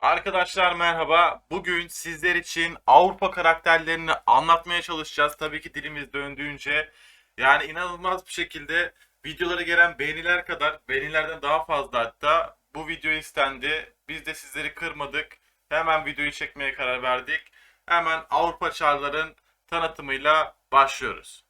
Arkadaşlar merhaba. Bugün sizler için Avrupa karakterlerini anlatmaya çalışacağız. Tabii ki dilimiz döndüğünce. Yani inanılmaz bir şekilde videolara gelen beğeniler kadar, beğenilerden daha fazla hatta bu video istendi. Biz de sizleri kırmadık. Hemen videoyu çekmeye karar verdik. Hemen Avrupa çarların tanıtımıyla başlıyoruz.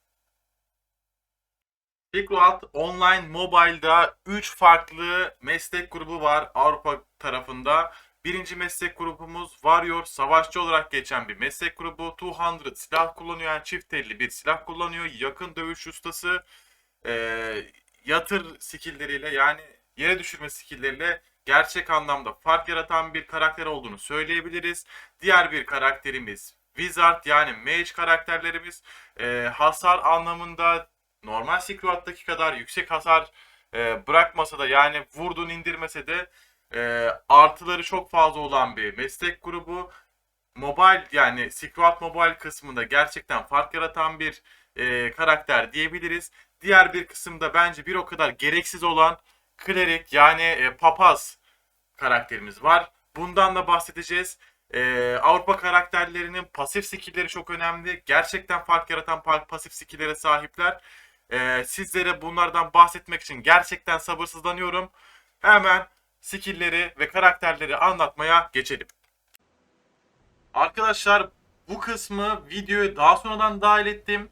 Silk Road Online Mobile'da 3 farklı meslek grubu var Avrupa tarafında. Birinci meslek grubumuz Warrior, savaşçı olarak geçen bir meslek grubu. 200 silah kullanıyor, yani çift elli bir silah kullanıyor. Yakın dövüş ustası, e, yatır skill'leriyle yani yere düşürme skill'leriyle gerçek anlamda fark yaratan bir karakter olduğunu söyleyebiliriz. Diğer bir karakterimiz Wizard yani Mage karakterlerimiz e, hasar anlamında normal Silk kadar yüksek hasar e, bırakmasa da yani vurduğunu indirmese de e, artıları çok fazla olan bir meslek grubu. Mobile yani Silk Road Mobile kısmında gerçekten fark yaratan bir e, karakter diyebiliriz. Diğer bir kısımda bence bir o kadar gereksiz olan Cleric yani e, papaz karakterimiz var. Bundan da bahsedeceğiz. E, Avrupa karakterlerinin pasif skill'leri çok önemli. Gerçekten fark yaratan pa- pasif skill'lere sahipler. E, sizlere bunlardan bahsetmek için gerçekten sabırsızlanıyorum. Hemen skill'leri ve karakterleri anlatmaya geçelim. Arkadaşlar bu kısmı videoya daha sonradan dahil ettim.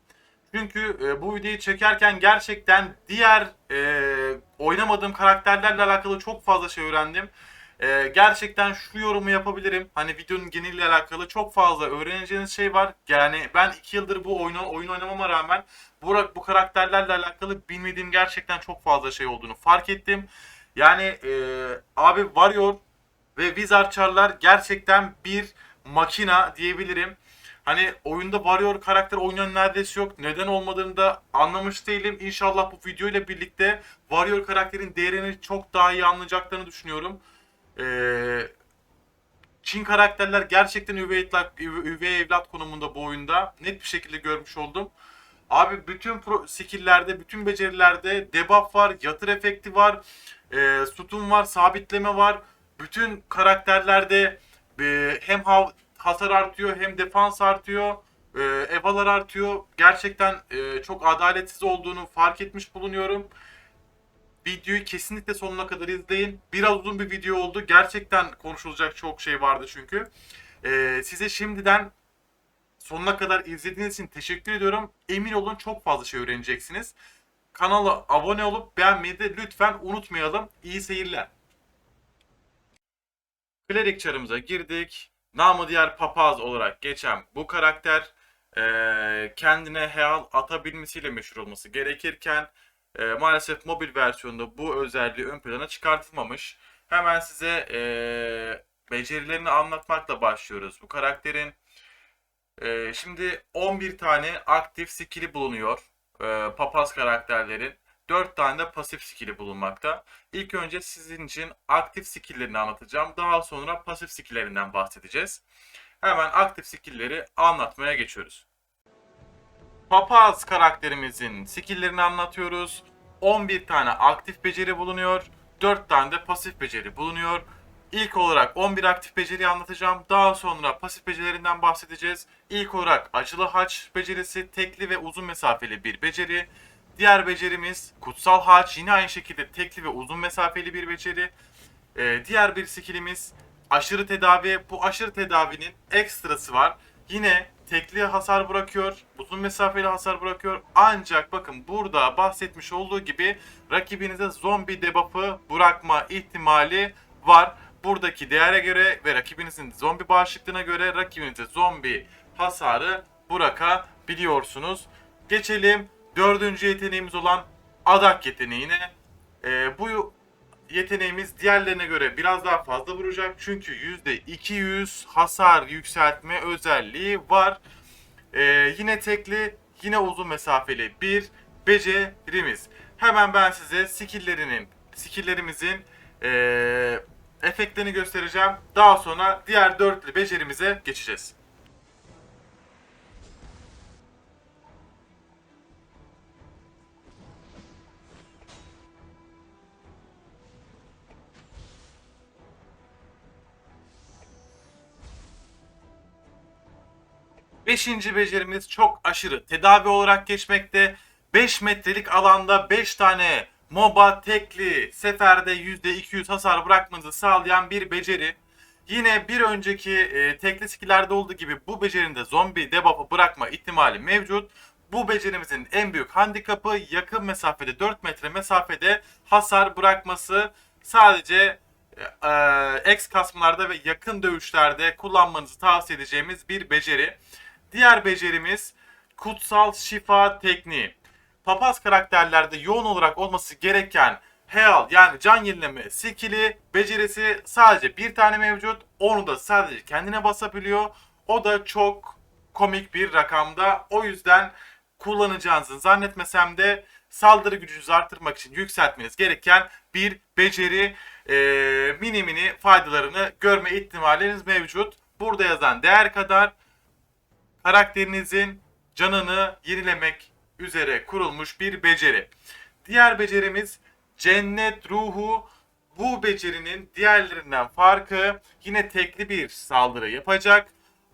Çünkü e, bu videoyu çekerken gerçekten diğer e, oynamadığım karakterlerle alakalı çok fazla şey öğrendim. E, gerçekten şu yorumu yapabilirim. Hani videonun geneliyle alakalı çok fazla öğreneceğiniz şey var. Yani ben 2 yıldır bu oyunu oyun oynamama rağmen bu, bu karakterlerle alakalı bilmediğim gerçekten çok fazla şey olduğunu fark ettim. Yani e, abi Warrior ve Wizard Char'lar gerçekten bir makina diyebilirim. Hani oyunda Warrior karakter oynayan neredeyse yok. Neden olmadığını da anlamış değilim. İnşallah bu video ile birlikte Warrior karakterin değerini çok daha iyi anlayacaklarını düşünüyorum. Ee, Çin karakterler gerçekten üvey evlat, üvey evlat konumunda bu oyunda. Net bir şekilde görmüş oldum. Abi bütün pro skill'lerde, bütün becerilerde debuff var, yatır efekti var, e, sütun var, sabitleme var. Bütün karakterlerde e, hem hav- hasar artıyor hem defans artıyor. E, evalar artıyor. Gerçekten e, çok adaletsiz olduğunu fark etmiş bulunuyorum. Videoyu kesinlikle sonuna kadar izleyin. Biraz uzun bir video oldu. Gerçekten konuşulacak çok şey vardı çünkü. E, size şimdiden sonuna kadar izlediğiniz için teşekkür ediyorum. Emin olun çok fazla şey öğreneceksiniz. Kanala abone olup beğenmeyi de lütfen unutmayalım. İyi seyirler. Klerik çarımıza girdik. Namı diğer papaz olarak geçen bu karakter kendine heal atabilmesiyle meşhur olması gerekirken maalesef mobil versiyonda bu özelliği ön plana çıkartılmamış. Hemen size becerilerini anlatmakla başlıyoruz. Bu karakterin eee, şimdi 11 tane aktif skill'i bulunuyor. Eee, papaz karakterlerin. 4 tane de pasif skill'i bulunmakta. İlk önce sizin için aktif skill'lerini anlatacağım. Daha sonra pasif skill'lerinden bahsedeceğiz. Hemen aktif skill'leri anlatmaya geçiyoruz. Papaz karakterimizin skill'lerini anlatıyoruz. 11 tane aktif beceri bulunuyor. 4 tane de pasif beceri bulunuyor. İlk olarak 11 aktif beceriyi anlatacağım. Daha sonra pasif becerilerinden bahsedeceğiz. İlk olarak acılı haç becerisi tekli ve uzun mesafeli bir beceri. Diğer becerimiz kutsal haç yine aynı şekilde tekli ve uzun mesafeli bir beceri. Ee, diğer bir skillimiz aşırı tedavi. Bu aşırı tedavinin ekstrası var. Yine tekli hasar bırakıyor, uzun mesafeli hasar bırakıyor. Ancak bakın burada bahsetmiş olduğu gibi rakibinize zombi debuff'ı bırakma ihtimali var. Buradaki değere göre ve rakibinizin zombi bağışıklığına göre rakibinize zombi hasarı bırakabiliyorsunuz. Geçelim dördüncü yeteneğimiz olan adak yeteneğine. Ee, bu yeteneğimiz diğerlerine göre biraz daha fazla vuracak. Çünkü %200 hasar yükseltme özelliği var. Ee, yine tekli, yine uzun mesafeli bir becerimiz. Hemen ben size skill'lerinin, skill'lerimizin ee, efektlerini göstereceğim. Daha sonra diğer dörtlü becerimize geçeceğiz. Beşinci becerimiz çok aşırı tedavi olarak geçmekte. 5 metrelik alanda 5 tane MOBA tekli seferde %200 hasar bırakmanızı sağlayan bir beceri. Yine bir önceki e, tekli skillerde olduğu gibi bu becerinde zombi debuff'ı bırakma ihtimali mevcut. Bu becerimizin en büyük handikapı yakın mesafede 4 metre mesafede hasar bırakması. Sadece e, X kasmalarda ve yakın dövüşlerde kullanmanızı tavsiye edeceğimiz bir beceri. Diğer becerimiz kutsal şifa tekniği. Papaz karakterlerde yoğun olarak olması gereken Heal yani can yenileme skill'i becerisi sadece bir tane mevcut. Onu da sadece kendine basabiliyor. O da çok komik bir rakamda. O yüzden kullanacağınızı zannetmesem de saldırı gücünüzü arttırmak için yükseltmeniz gereken bir beceri e, mini mini faydalarını görme ihtimaliniz mevcut. Burada yazan değer kadar karakterinizin canını yenilemek üzere kurulmuş bir beceri. Diğer becerimiz cennet ruhu. Bu becerinin diğerlerinden farkı yine tekli bir saldırı yapacak.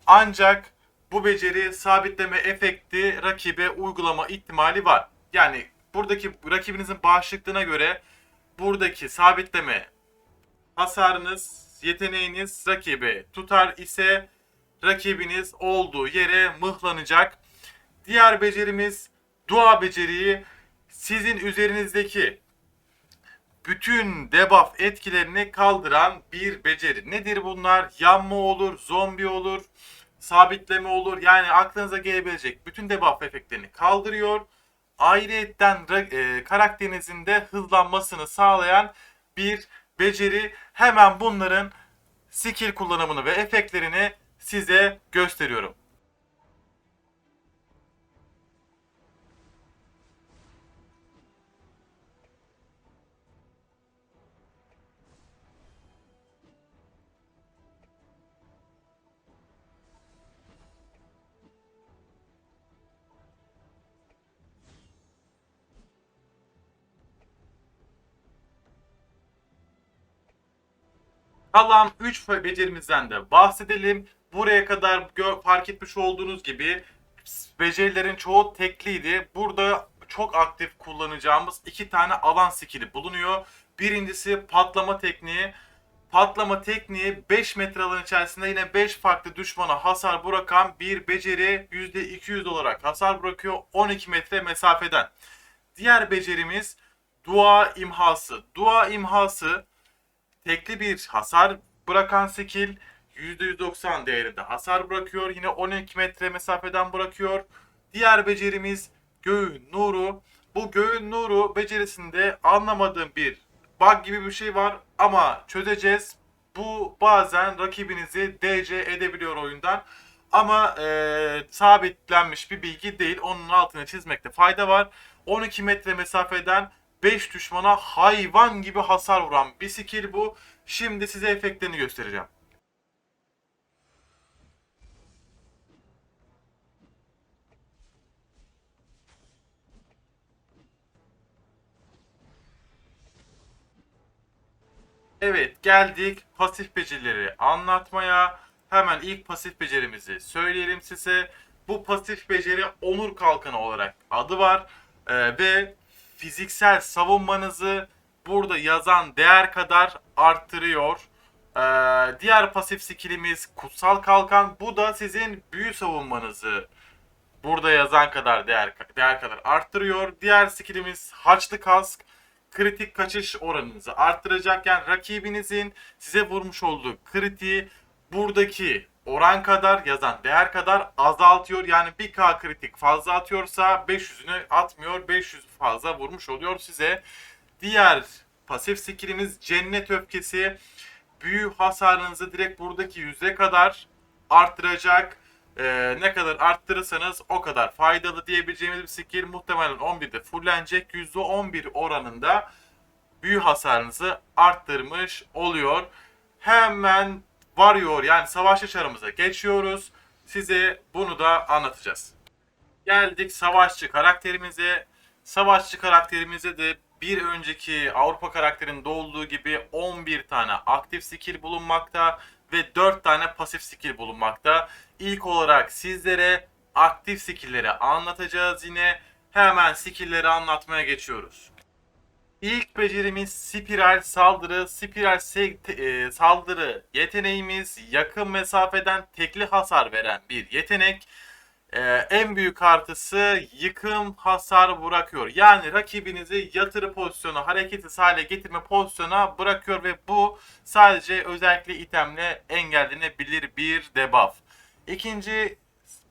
Ancak bu beceri sabitleme efekti rakibe uygulama ihtimali var. Yani buradaki rakibinizin bağışıklığına göre buradaki sabitleme hasarınız, yeteneğiniz rakibi tutar ise rakibiniz olduğu yere mıhlanacak. Diğer becerimiz dua beceriyi sizin üzerinizdeki bütün debuff etkilerini kaldıran bir beceri. Nedir bunlar? Yanma olur, zombi olur, sabitleme olur. Yani aklınıza gelebilecek bütün debuff efektlerini kaldırıyor. Ayrıyetten e, karakterinizin de hızlanmasını sağlayan bir beceri. Hemen bunların skill kullanımını ve efektlerini size gösteriyorum. Kalan 3 becerimizden de bahsedelim. Buraya kadar fark etmiş olduğunuz gibi becerilerin çoğu tekliydi. Burada çok aktif kullanacağımız iki tane alan skill'i bulunuyor. Birincisi patlama tekniği. Patlama tekniği 5 metre alan içerisinde yine 5 farklı düşmana hasar bırakan bir beceri %200 olarak hasar bırakıyor 12 metre mesafeden. Diğer becerimiz dua imhası. Dua imhası tekli bir hasar bırakan skill %190 değerinde hasar bırakıyor. Yine 12 metre mesafeden bırakıyor. Diğer becerimiz göğün nuru. Bu göğün nuru becerisinde anlamadığım bir bug gibi bir şey var ama çözeceğiz. Bu bazen rakibinizi DC edebiliyor oyundan. Ama e, sabitlenmiş bir bilgi değil. Onun altını çizmekte fayda var. 12 metre mesafeden 5 düşmana hayvan gibi hasar vuran bir skill bu. Şimdi size efektlerini göstereceğim. Evet geldik pasif becerileri anlatmaya. Hemen ilk pasif becerimizi söyleyelim size. Bu pasif beceri onur kalkanı olarak adı var. Ee, ve fiziksel savunmanızı burada yazan değer kadar arttırıyor. Ee, diğer pasif skillimiz kutsal kalkan. Bu da sizin büyü savunmanızı burada yazan kadar değer değer kadar arttırıyor. Diğer skillimiz haçlı kask kritik kaçış oranınızı arttıracak. Yani rakibinizin size vurmuş olduğu kritiği buradaki oran kadar yazan değer kadar azaltıyor. Yani 1k kritik fazla atıyorsa 500'ünü atmıyor. 500 fazla vurmuş oluyor size. Diğer pasif skillimiz cennet öfkesi. Büyü hasarınızı direkt buradaki yüze kadar arttıracak. Ee, ne kadar arttırırsanız o kadar faydalı diyebileceğimiz bir skill. Muhtemelen 11'de fullenecek. %11 oranında büyü hasarınızı arttırmış oluyor. Hemen varıyor yani savaşçı çarımıza geçiyoruz. Size bunu da anlatacağız. Geldik savaşçı karakterimize. Savaşçı karakterimize de bir önceki Avrupa karakterinde olduğu gibi 11 tane aktif skill bulunmakta ve 4 tane pasif skill bulunmakta. İlk olarak sizlere aktif skill'leri anlatacağız yine. Hemen skill'leri anlatmaya geçiyoruz. İlk becerimiz spiral saldırı. Spiral e, saldırı yeteneğimiz yakın mesafeden tekli hasar veren bir yetenek. Ee, en büyük artısı yıkım hasar bırakıyor. Yani rakibinizi yatırı pozisyona, hareketsiz hale getirme pozisyona bırakıyor ve bu sadece özellikle itemle engellenebilir bir debuff. İkinci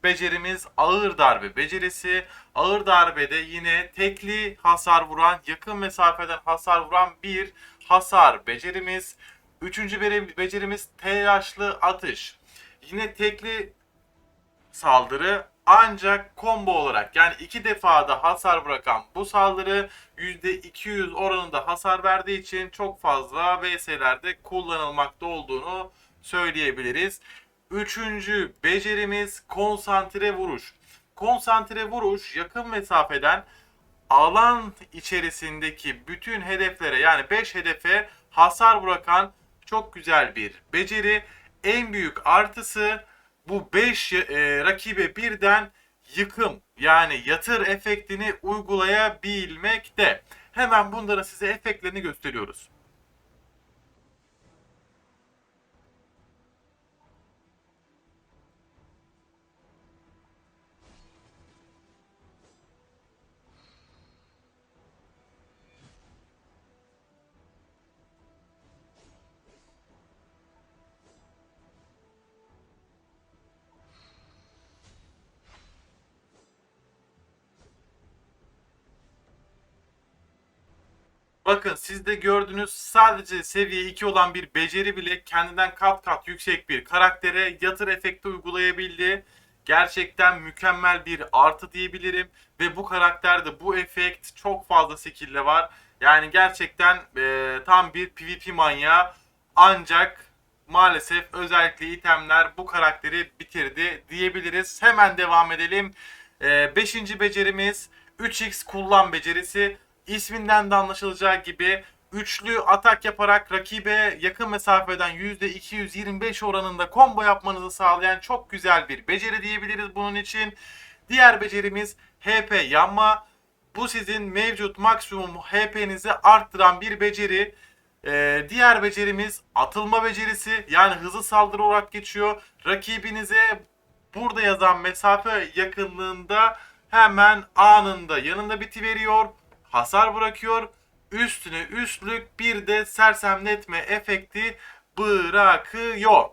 becerimiz ağır darbe becerisi. Ağır darbede yine tekli hasar vuran, yakın mesafeden hasar vuran bir hasar becerimiz. Üçüncü becerimiz telaşlı atış. Yine tekli saldırı ancak combo olarak yani iki defada hasar bırakan bu saldırı %200 oranında hasar verdiği için çok fazla VS'lerde kullanılmakta olduğunu söyleyebiliriz. Üçüncü becerimiz konsantre vuruş. Konsantre vuruş yakın mesafeden alan içerisindeki bütün hedeflere yani 5 hedefe hasar bırakan çok güzel bir beceri. En büyük artısı bu 5 rakibe birden yıkım yani yatır efektini uygulayabilmekte. Hemen bunların size efektlerini gösteriyoruz. Bakın siz de gördüğünüz sadece seviye 2 olan bir beceri bile kendinden kat kat yüksek bir karaktere yatır efekti uygulayabildi. Gerçekten mükemmel bir artı diyebilirim. Ve bu karakterde bu efekt çok fazla skill'le var. Yani gerçekten e, tam bir PvP manyağı. Ancak maalesef özellikle itemler bu karakteri bitirdi diyebiliriz. Hemen devam edelim. 5. becerimiz 3x kullan becerisi. İsminden de anlaşılacağı gibi üçlü atak yaparak rakibe yakın mesafeden %225 oranında combo yapmanızı sağlayan çok güzel bir beceri diyebiliriz bunun için. Diğer becerimiz HP yanma. Bu sizin mevcut maksimum HP'nizi arttıran bir beceri. Ee, diğer becerimiz atılma becerisi yani hızlı saldırı olarak geçiyor. Rakibinize burada yazan mesafe yakınlığında hemen anında yanında biti veriyor. Hasar bırakıyor. Üstüne üstlük bir de sersemletme efekti bırakıyor.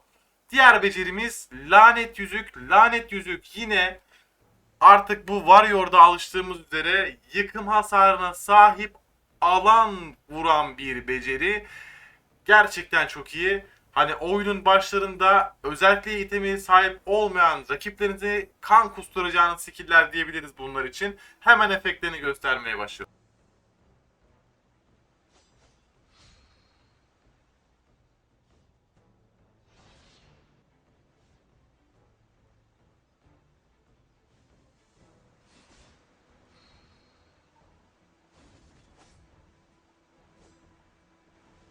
Diğer becerimiz lanet yüzük. Lanet yüzük yine artık bu Warrior'da alıştığımız üzere yıkım hasarına sahip alan vuran bir beceri. Gerçekten çok iyi. Hani oyunun başlarında özellikle itemi sahip olmayan rakiplerinize kan kusturacağınız skill'ler diyebiliriz bunlar için. Hemen efektlerini göstermeye başlıyor.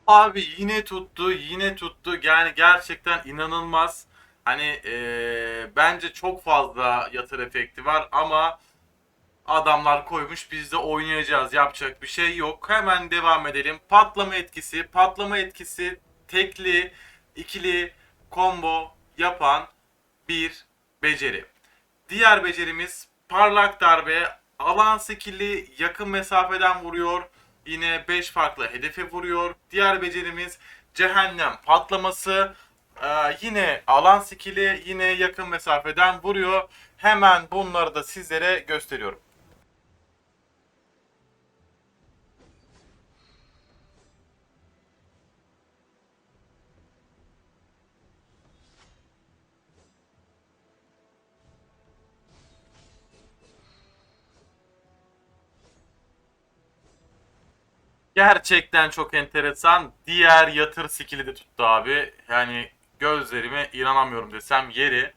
Abi yine tuttu, yine tuttu. Yani gerçekten inanılmaz. Hani eee, bence çok fazla yatır efekti var ama adamlar koymuş biz de oynayacağız. Yapacak bir şey yok. Hemen devam edelim. Patlama etkisi. Patlama etkisi tekli, ikili combo yapan bir beceri. Diğer becerimiz parlak darbe. Alan skill'i yakın mesafeden vuruyor. Yine 5 farklı hedefe vuruyor. Diğer becerimiz cehennem patlaması. Ee, yine alan skill'i yine yakın mesafeden vuruyor. Hemen bunları da sizlere gösteriyorum. Gerçekten çok enteresan. Diğer yatır skill'i de tuttu abi. Yani gözlerime inanamıyorum desem yeri.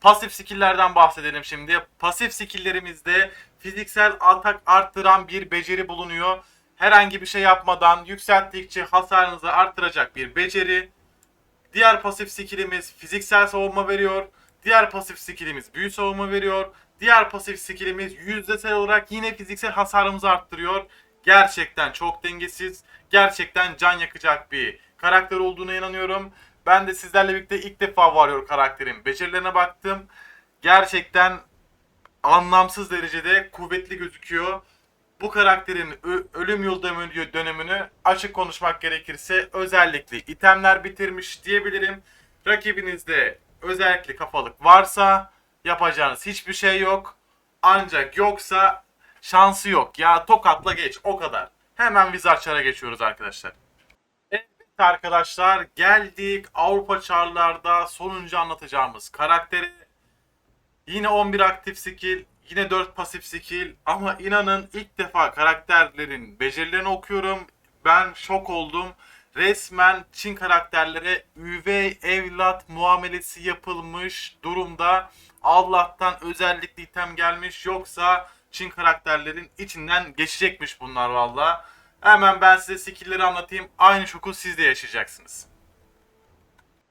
Pasif skill'lerden bahsedelim şimdi. Pasif skill'lerimizde fiziksel atak arttıran bir beceri bulunuyor. Herhangi bir şey yapmadan yükselttikçe hasarınızı arttıracak bir beceri. Diğer pasif skillimiz fiziksel savunma veriyor. Diğer pasif skillimiz büyü savunma veriyor. Diğer pasif skillimiz yüzdesel olarak yine fiziksel hasarımızı arttırıyor. Gerçekten çok dengesiz, gerçekten can yakacak bir karakter olduğuna inanıyorum. Ben de sizlerle birlikte ilk defa Warrior karakterin becerilerine baktım. Gerçekten anlamsız derecede kuvvetli gözüküyor. Bu karakterin ölüm yıl dönemini açık konuşmak gerekirse özellikle itemler bitirmiş diyebilirim. Rakibinizde özellikle kafalık varsa yapacağınız hiçbir şey yok. Ancak yoksa şansı yok. Ya tokatla geç o kadar. Hemen Wizard geçiyoruz arkadaşlar. Evet arkadaşlar geldik Avrupa çarlarda sonuncu anlatacağımız karakteri. Yine 11 aktif skill, yine 4 pasif skill ama inanın ilk defa karakterlerin becerilerini okuyorum. Ben şok oldum. Resmen Çin karakterlere üvey evlat muamelesi yapılmış durumda. Allah'tan özellikle item gelmiş yoksa Çin karakterlerin içinden geçecekmiş bunlar valla. Hemen ben size skill'leri anlatayım. Aynı şoku siz de yaşayacaksınız.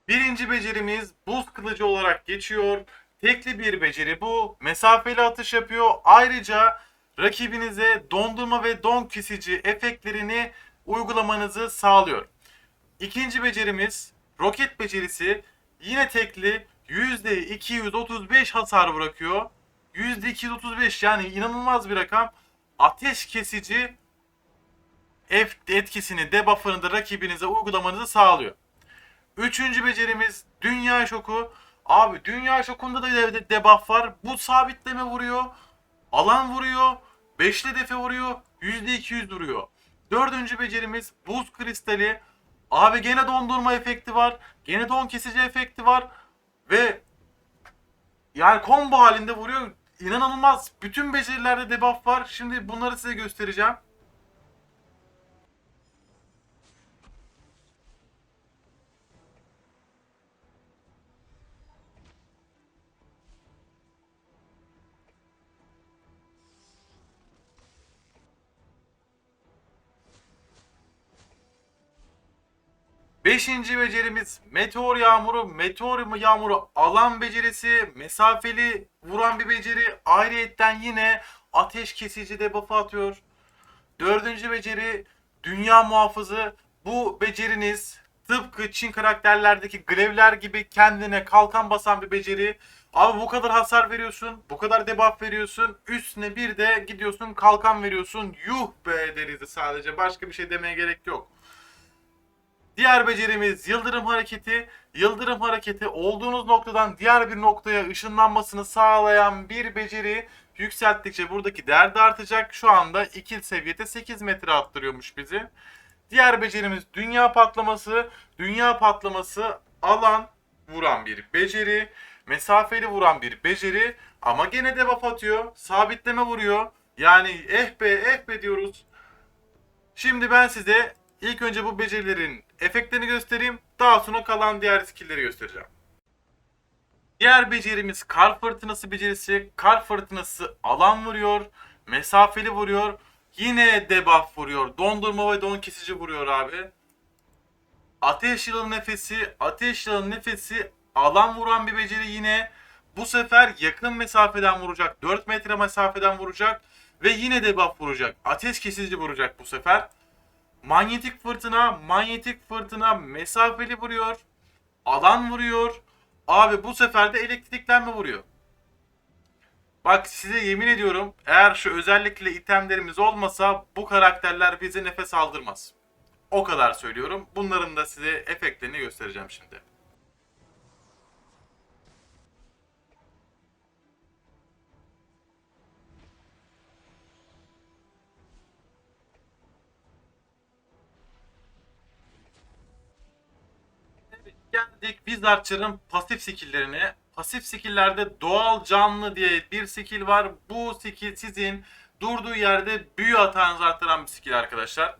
Birinci becerimiz buz kılıcı olarak geçiyor. Tekli bir beceri bu. Mesafeli atış yapıyor. Ayrıca rakibinize dondurma ve don kesici efektlerini uygulamanızı sağlıyor. İkinci becerimiz roket becerisi. Yine tekli %235 hasar bırakıyor. %235 yani inanılmaz bir rakam. Ateş kesici etkisini, debuff'ını da rakibinize uygulamanızı sağlıyor. Üçüncü becerimiz dünya şoku. Abi dünya şokunda da de- debuff var. Bu sabitleme vuruyor. Alan vuruyor. Beşli defe vuruyor. %200 vuruyor. Dördüncü becerimiz buz kristali. Abi gene dondurma efekti var. Gene don kesici efekti var. Ve yani combo halinde vuruyor. İnanılmaz. Bütün becerilerde debuff var. Şimdi bunları size göstereceğim. Beşinci becerimiz meteor yağmuru. Meteor yağmuru alan becerisi. Mesafeli vuran bir beceri. Ayrıyetten yine ateş kesici debuff atıyor. Dördüncü beceri dünya muhafızı. Bu beceriniz tıpkı Çin karakterlerdeki grevler gibi kendine kalkan basan bir beceri. Abi bu kadar hasar veriyorsun, bu kadar debuff veriyorsun, üstüne bir de gidiyorsun kalkan veriyorsun. Yuh be deriz sadece başka bir şey demeye gerek yok. Diğer becerimiz yıldırım hareketi. Yıldırım hareketi olduğunuz noktadan diğer bir noktaya ışınlanmasını sağlayan bir beceri. Yükselttikçe buradaki değer de artacak. Şu anda ikil seviyede 8 metre attırıyormuş bizi. Diğer becerimiz dünya patlaması. Dünya patlaması alan vuran bir beceri. Mesafeli vuran bir beceri. Ama gene de buff atıyor. Sabitleme vuruyor. Yani eh be eh be diyoruz. Şimdi ben size ilk önce bu becerilerin efektlerini göstereyim. Daha sonra kalan diğer skill'leri göstereceğim. Diğer becerimiz kar fırtınası becerisi. Kar fırtınası alan vuruyor. Mesafeli vuruyor. Yine debuff vuruyor. Dondurma ve don kesici vuruyor abi. Ateş yılı nefesi. Ateş yılı nefesi alan vuran bir beceri yine. Bu sefer yakın mesafeden vuracak. 4 metre mesafeden vuracak. Ve yine debuff vuracak. Ateş kesici vuracak bu sefer. Manyetik fırtına, manyetik fırtına mesafeli vuruyor. Alan vuruyor. Abi bu sefer de elektriklenme vuruyor. Bak size yemin ediyorum eğer şu özellikle itemlerimiz olmasa bu karakterler bize nefes aldırmaz. O kadar söylüyorum. Bunların da size efektlerini göstereceğim şimdi. Evet, geldik Wizardçı'nın pasif skill'lerine. Pasif skill'lerde doğal canlı diye bir skill var. Bu skill sizin durduğu yerde büyü hatanızı arttıran bir skill arkadaşlar.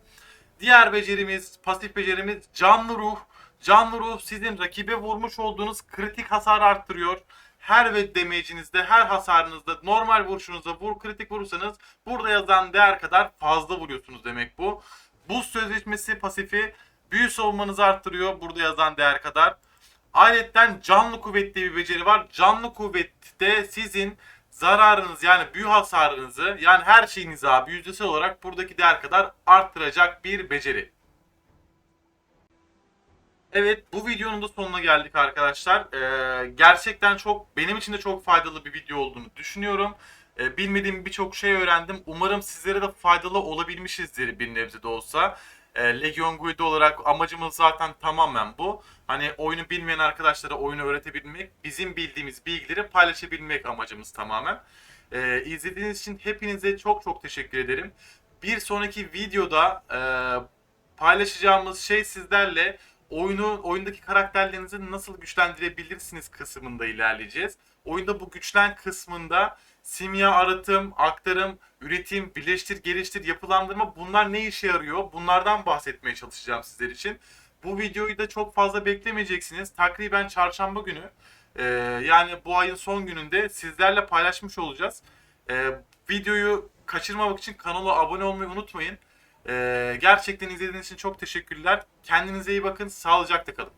Diğer becerimiz, pasif becerimiz canlı ruh. Canlı ruh sizin rakibe vurmuş olduğunuz kritik hasar arttırıyor. Her ve damage'inizde, her hasarınızda, normal vuruşunuzda vur kritik vurursanız burada yazan değer kadar fazla vuruyorsunuz demek bu. Buz sözleşmesi pasifi büyü savunmanızı arttırıyor burada yazan değer kadar. Ayrıca canlı kuvvet diye bir beceri var. Canlı kuvvette sizin zararınız yani büyü hasarınızı yani her şeyinizi abi yüzdesel olarak buradaki değer kadar arttıracak bir beceri. Evet bu videonun da sonuna geldik arkadaşlar. Ee, gerçekten çok benim için de çok faydalı bir video olduğunu düşünüyorum. Ee, bilmediğim birçok şey öğrendim. Umarım sizlere de faydalı olabilmişizdir bir nebze de olsa. Ee, Legion Guild olarak amacımız zaten tamamen bu. Hani oyunu bilmeyen arkadaşlara oyunu öğretebilmek, bizim bildiğimiz bilgileri paylaşabilmek amacımız tamamen. Ee, izlediğiniz için hepinize çok çok teşekkür ederim. Bir sonraki videoda e, paylaşacağımız şey sizlerle oyunu oyundaki karakterlerinizi nasıl güçlendirebilirsiniz kısmında ilerleyeceğiz. Oyunda bu güçlen kısmında simya arıtım, aktarım, üretim, birleştir, geliştir, yapılandırma bunlar ne işe yarıyor? Bunlardan bahsetmeye çalışacağım sizler için. Bu videoyu da çok fazla beklemeyeceksiniz. Takriben çarşamba günü e, yani bu ayın son gününde sizlerle paylaşmış olacağız. E, videoyu kaçırmamak için kanala abone olmayı unutmayın. Ee, gerçekten izlediğiniz için çok teşekkürler. Kendinize iyi bakın. Sağlıcakla kalın.